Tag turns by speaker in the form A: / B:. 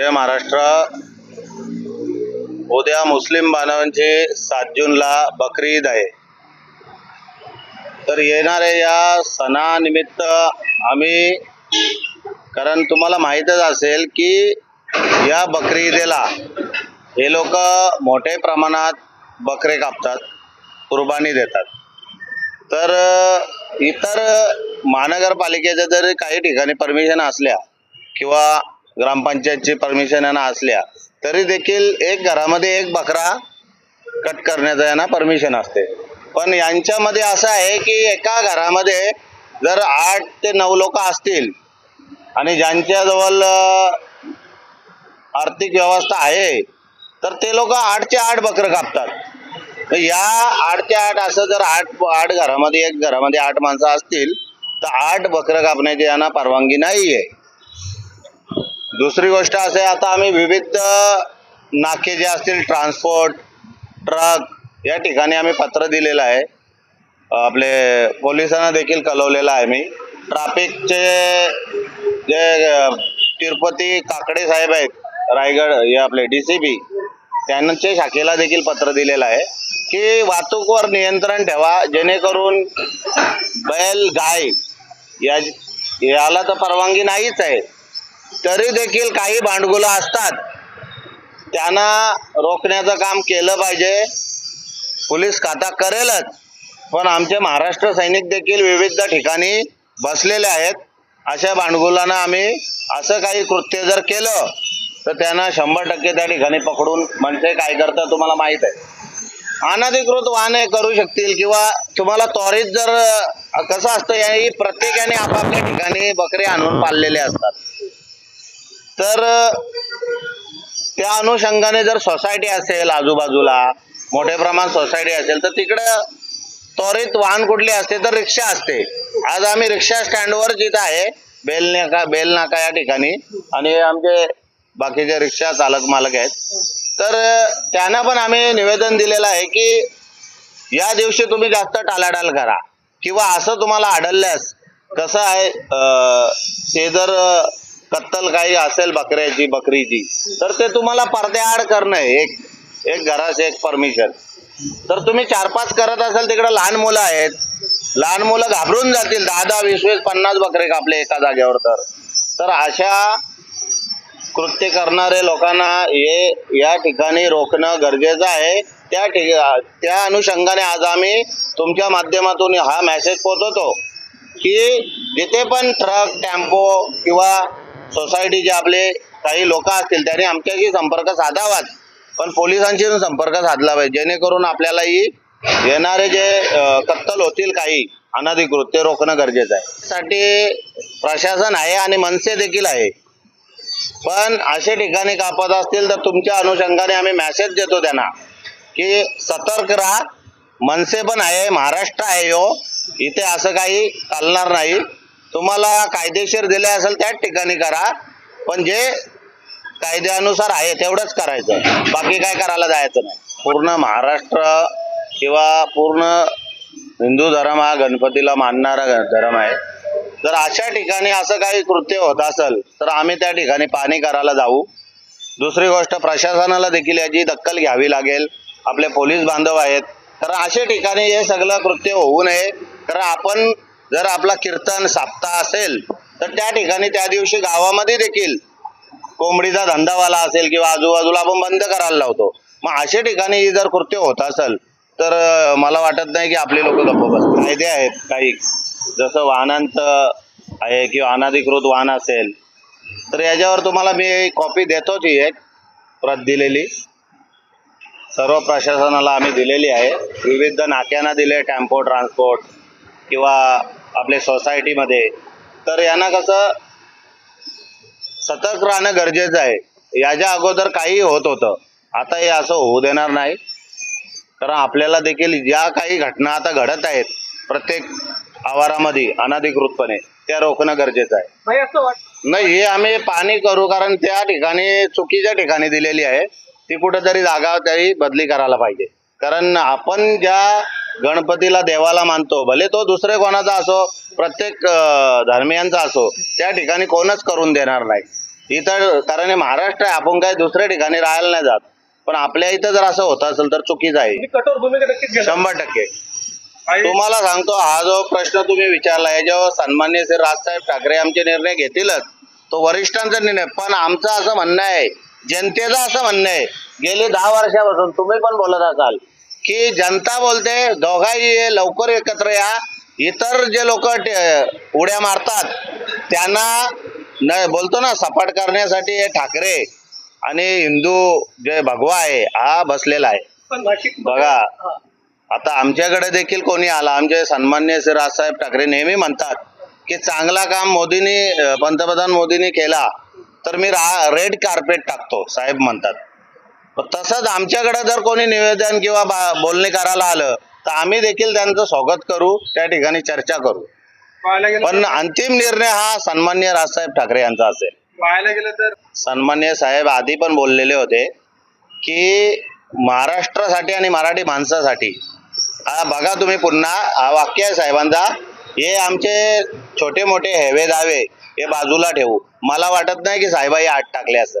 A: जय महाराष्ट्र उद्या मुस्लिम बांधवांची सात जूनला बकरी ईद आहे. तर येणाऱ्या या सणानिमित्त आम्ही कारण तुम्हाला माहीतच असेल की या बकरी ईदेला हे लोक मोठ्या प्रमाणात बकरे कापतात कुर्बानी देतात. तर इतर महानगरपालिकेच्या जर काही ठिकाणी परमिशन असल्या किंवा ग्रामपंचायतची परमिशन यांना असल्या तरी देखील एक घरामध्ये एक बकरा कट करण्याचं यांना परमिशन असते. पण यांच्यामध्ये असं आहे की एका घरामध्ये जर आठ ते नऊ लोक असतील आणि ज्यांच्याजवळ आर्थिक व्यवस्था आहे तर ते लोक आठचे आठ बकरं कापतात. या आठ ते आठ असं जर आठ आठ घरामध्ये एक घरामध्ये आठ माणसं असतील तर आठ बकरं कापण्याची यांना परवानगी नाही आहे दुसरी गोष्ट असं आहे आता आम्ही विविध नाके जे असतील ट्रान्सपोर्ट ट्रक या ठिकाणी आम्ही पत्र दिलेलं आहे. आपले पोलिसांना देखील कळवलेलं आहे मी. ट्रॅफिकचे जे तिरुपती काकडे साहेब आहेत रायगड हे आपले डी सी बी त्यांच्या शाखेला देखील पत्र दिलेलं आहे की वाहतूकवर नियंत्रण ठेवा जेणेकरून बैल गाय या याला तर परवानगी नाहीच आहे. तरी देखील काही भांडगुलं असतात. त्यांना रोखण्याचं काम केलं पाहिजे. पोलीस खाता करेलच. पण आमचे महाराष्ट्र सैनिक देखील विविध ठिकाणी बसलेले आहेत. अशा भांडगुलांना आम्ही असं काही कृत्य जर केलं तर त्यांना शंभर टक्के त्या ठिकाणी पकडून म्हणजे काय करतात तुम्हाला माहीत आहे. अनधिकृत वाहने करू शकतील किंवा तुम्हाला त्वरित जर कसं असतं याही प्रत्येकाने आपापल्या ठिकाणी बकरे आणून पाळलेले असतात. तर त्या अनुषंगाने जर सोसायटी असेल आजूबाजूला मोठ्या प्रमाणात सोसायटी असेल तर तिकडं त्वरित वाहन कुठली असते तर रिक्षा असते. आज आम्ही रिक्षा स्टँडवर जिथं आहे बेल नाका बेल नाका या ठिकाणी आणि आमचे बाकीचे रिक्षा चालक मालक आहेत. तर त्यांना पण आम्ही निवेदन दिलेलं आहे की या दिवशी तुम्ही जास्त टालाटाल करा. किंवा असं तुम्हाला आढळल्यास कसं आहे ते जर कत्तल काही असेल बकऱ्याची बकरीची तर ते तुम्हाला पडद्याआड करणं एक एक घरास एक परमिशन. तर तुम्ही चार पाच करत असाल तिकडे लहान मुलं आहेत. लहान मुलं घाबरून जातील. दहा दहा वीस वीस पन्नास बकरे कापले एका जागेवर तर. तर अशा कृत्य करणारे लोकांना हे या ठिकाणी रोखणं गरजेचं आहे. त्या ठिका त्या अनुषंगाने आज आम्ही तुमच्या माध्यमातून हा मेसेज पोहोचवतो की जिथे पण ट्रक टेम्पो किंवा सोसायटीचे आपले काही लोक असतील त्याने आमच्याशी संपर्क साधावाच पण पोलिसांशी संपर्क साधला पाहिजे. जेणेकरून आपल्यालाही येणारे जे कत्तल होतील काही अनधिकृत ते रोखणं गरजेचं आहे. साठी प्रशासन आहे आणि मनसे देखील आहे. पण असे ठिकाणी कापत असतील तर तुमच्या अनुषंगाने आम्ही मेसेज देतो त्यांना की सतर्क राहा. मनसे पण आहे महाराष्ट्र आहे हो. इथे असं काही चालणार नाही. तुम्हाला कायदेशीर दिले असेल त्याच ठिकाणी करा पण जे कायद्यानुसार आहे तेवढंच करायचं. बाकी काय करायला जायचं नाही. पूर्ण महाराष्ट्र किंवा पूर्ण हिंदू धर्म हा गणपतीला मानणारा धर्म आहे. जर अशा ठिकाणी असं काही कृत्य होत असेल तर आम्ही त्या ठिकाणी पाणी करायला जाऊ. दुसरी गोष्ट प्रशासनाला देखील याची दखल घ्यावी लागेल. आपले पोलीस बांधव आहेत. तर अशा ठिकाणी हे सगळं कृत्य होऊ नये. कारण आपण जर आपला कीर्तन साप्ताह असेल तर त्या ठिकाणी त्या दिवशी गावामध्ये देखील कोंबडीचा धंदावाला असेल किंवा आजूबाजूला आपण बंद करायला लावतो. मग अशा ठिकाणी जर कृत्य होत असेल तर मला वाटत नाही की आपले लोक गप्प बस कायदे आहेत काही. जसं वाहनांचं आहे किंवा अनाधिकृत वाहन असेल तर याच्यावर तुम्हाला मी कॉपी देतोच ही एक प्रत दिलेली. सर्व प्रशासनाला आम्ही दिलेली आहे. विविध नाक्यांना दिले टेम्पो ट्रान्सपोर्ट किंवा आपले सोसायटीमध्ये तर यांना कसं सतर्क राहणं गरजेचं आहे. याच्या अगोदर काही होत होतं. आता हे असं होऊ देणार नाही. कारण आपल्याला देखील ज्या काही घटना आता घडत आहेत प्रत्येक आवारामध्ये अनधिकृतपणे. त्या रोखणं गरजेचं आहे. नाही हे आम्ही पाणी करू कारण त्या ठिकाणी चुकीच्या ठिकाणी दिलेली आहे. ती कुठेतरी जागा तरी बदली करायला पाहिजे. कारण आपण ज्या गणपतीला देवाला मानतो. भले तो दुसरे कोणाचा असो प्रत्येक धर्मियांचा असो त्या ठिकाणी कोणच करून देणार नाही. इथं कारण हे महाराष्ट्र आहे आपण काय दुसऱ्या ठिकाणी राहायला नाही जात. पण आपल्या इथं जर असं होत असेल तर चुकीचं आहे.
B: कठोर भूमिका
A: शंभर टक्के. तुम्हाला सांगतो हा जो प्रश्न तुम्ही विचारला याच्यावर सन्मान्य श्री राजसाहेब ठाकरे आमचे निर्णय घेतीलच तो वरिष्ठांचा निर्णय. पण आमचं असं म्हणणं आहे जनतेचं असं म्हणणं आहे गेली दहा वर्षापासून तुम्ही पण बोलत असाल की जनता बोलते दोघाही ये, लवकर एकत्र या. इतर जे लोक उड्या मारतात त्यांना न बोलतो ना सपाट करण्यासाठी हे ठाकरे आणि हिंदू जे भगवा आहे हा बसलेला आहे. बघा. आता आमच्याकडे देखील कोणी आला आमचे सन्मान्य श्री राजसाहेब ठाकरे नेहमी म्हणतात की चांगला काम मोदींनी पंतप्रधान मोदींनी केला तर मी रा रेड कार्पेट टाकतो साहेब म्हणतात. तसंच आमच्याकडे जर कोणी निवेदन किंवा बोलणे करायला आलं तर आम्ही देखील त्यांचं स्वागत करू त्या ठिकाणी चर्चा करू. पण अंतिम निर्णय हा सन्मान्य राजसाहेब ठाकरे यांचा असेल.
B: पाहायला गेलं तर?
A: सन्मान्य साहेब आधी पण बोललेले होते की महाराष्ट्रासाठी आणि मराठी माणसासाठी हा बघा तुम्ही पुन्हा हा वाक्य आहे साहेबांचा हे आमचे छोटे मोठे हेवे दावे हे बाजूला ठेवू. मला वाटत नाही की साहेबाई आत टाकले असं